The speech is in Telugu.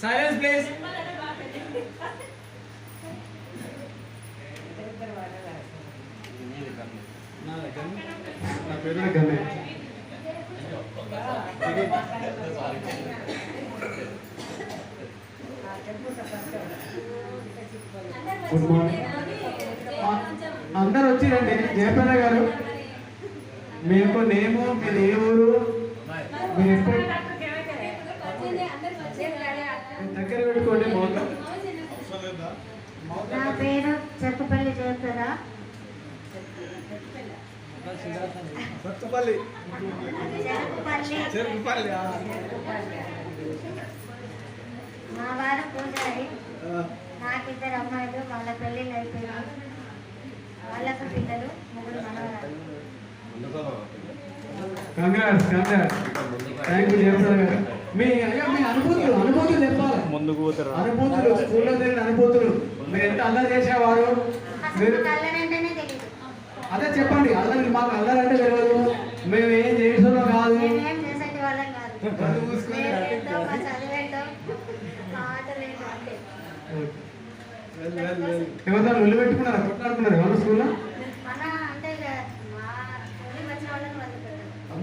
సైలెన్స్ ప్లీజ్ నా పేరు గుడ్ మార్నింగ్ అందరు వచ్చిరండి గారు. మీ యొక్క నేము మీరు ఏ ఊరు మీరు ఎప్పుడు దగ్గర పెట్టుకోండి మౌతం. నా పేరు Chekkapalli Cherukupalli congrats congrats. Thank you Jayaprada గారు. మీ అయ్యా మీ అనుభూతులు అనుభూతులు చెప్పాలి. ముందుకు పోతారు అనుభూతులు స్కూల్లో జరిగిన అనుభూతులు. మీరు ఎంత అల్లరి చేసేవారు? మీరు అదే చెప్పండి అల్లరి మాకు అల్లరి అంటే తెలియదు మేము ఏం చేస్తున్నాం కాదు. ఏమన్నా ఒళ్ళు పెట్టుకున్నారా కొట్లాడుకున్నారా? ఎవరు స్కూల్లో?